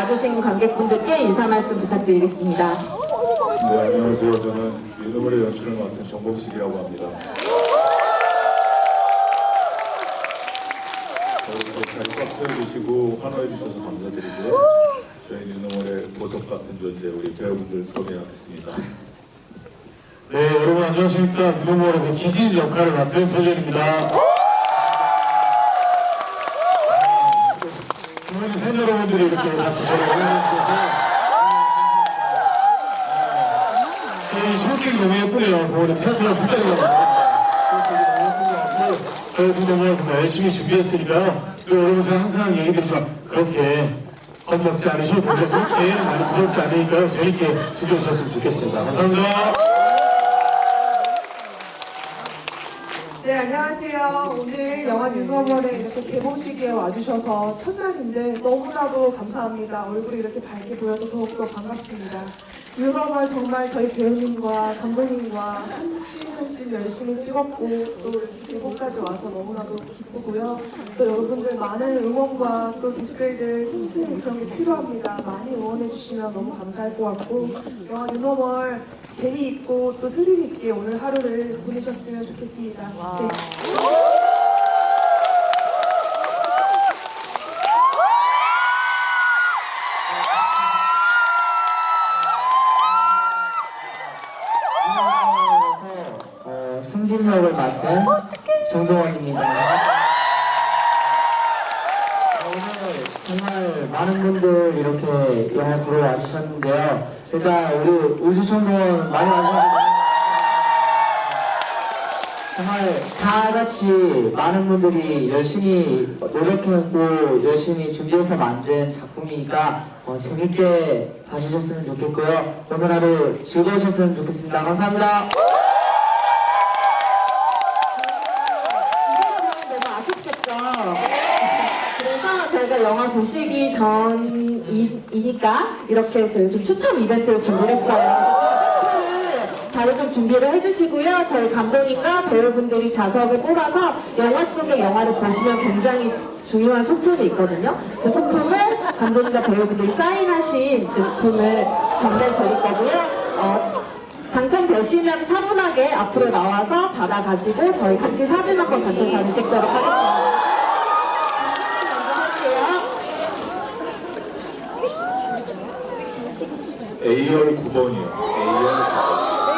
와주신 관객분들께 인사 말씀 부탁드리겠습니다. 네, 안녕하세요. 저는 유노물의 연출을 맡은 정봉식이라고 합니다. 여러분들 자리 꽉 채워주시고 환호해 주셔서 감사드리고요. 저희 유노물의 보석 같은 존재 우리 배우분들 소개하겠습니다. 네, 여러분 안녕하십니까. 무용월에서 기진 역할을 맡은 표준입니다. 팬 여러분들이 이렇게 같이 저를 응원해주셔서 저희 쇼츠가 너무 예쁘네요. 너무 예쁜 것 같고 저희도 너무 열심히 준비했으니까요. 여러분 제가 항상 얘기드리지만 그렇게 겁먹지 않으셔도 됩니다. 그렇게 많이 무섭지 않으니까요. 재밌게 즐겨주셨으면 좋겠습니다. 감사합니다. 네, 안녕하세요. 오늘 영화 뉴너멀에 이렇게 개봉식에 와주셔서 첫날인데 너무나도 감사합니다. 얼굴이 이렇게 밝게 보여서 더욱더 반갑습니다. 뉴너멀 정말 저희 배우님과 감독님과 한씬 한씬 열심히 찍었고 또 개봉까지 와서 너무나도 기쁘고요. 또 여러분들 많은 응원과 또 댓글들 힌트 그런 게 필요합니다. 많이 응원해 주시면 너무 감사할 것 같고 뉴너멀 재미있고 또 스릴 있게 오늘 하루를 보내셨으면 좋겠습니다. 네. 맡은 정동원입니다. 어, 오늘 정말 많은 분들 이렇게 영화 보러 와주셨는데요. 일단 우리 우수청동원 많이 와주셔서 정말 다 같이 많은 분들이 열심히 노력했고 열심히 준비해서 만든 작품이니까 어, 재밌게 봐주셨으면 좋겠고요. 오늘 하루 즐거우셨으면 좋겠습니다. 감사합니다. 아쉽겠죠. 그래서 저희가 영화 보시기 전이니까 이렇게 저희 좀 추첨 이벤트를 준비를 했어요. 다들 좀 준비를 해주시고요. 저희 감독님과 배우분들이 자석을 뽑아서 영화 속의 영화를 보시면 굉장히 중요한 소품이 있거든요. 그 소품을 감독님과 배우분들이 사인하신 그 소품을 전달 드릴 거고요. 어, 당첨되시면 차분하게 앞으로 나와서 받아가시고 저희 같이 사진 한번 단체 사진 찍도록 하겠습니다. 먼저 할게요. A열 9번이요.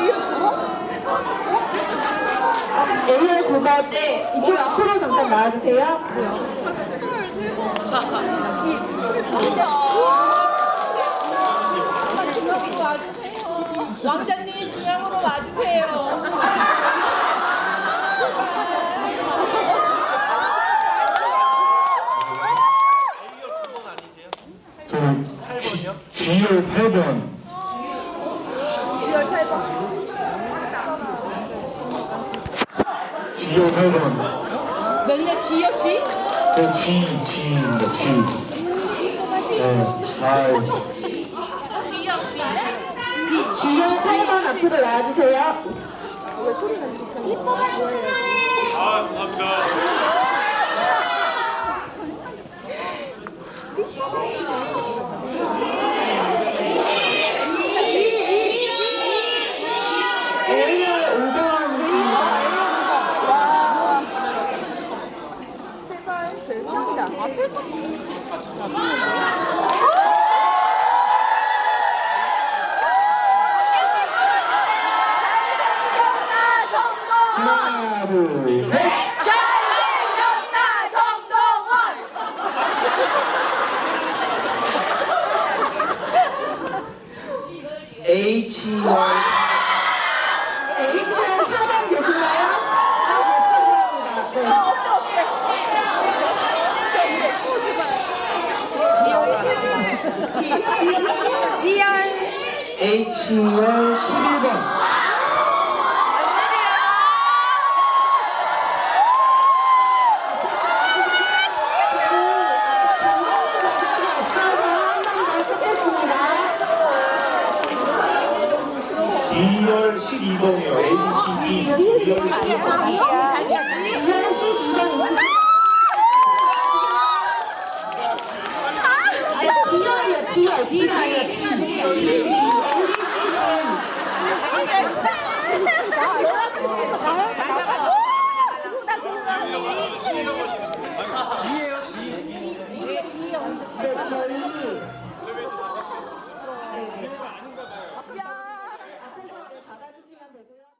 A열 9번. A열 9번 네, 이쪽 앞으로 잠깐 나와주세요. 왕자님 중앙으로 와주세요. 저는 G열 8번. G열 8번. 몇년 뒤였지? 네, G, G입니다, G. 네, 아이, G열 8번 앞으로 나와주세요. A열 5번이십니다. 셋. 잘생겼다 정동원. H열 H열 4번 계신가요? 아, 네, 감사합니다. H열 11번. D열 12번이요. A, B, C, D. D열 12번. D열 12번 있으시죠? B가 B가 아니라 G. G. 나요? 나요?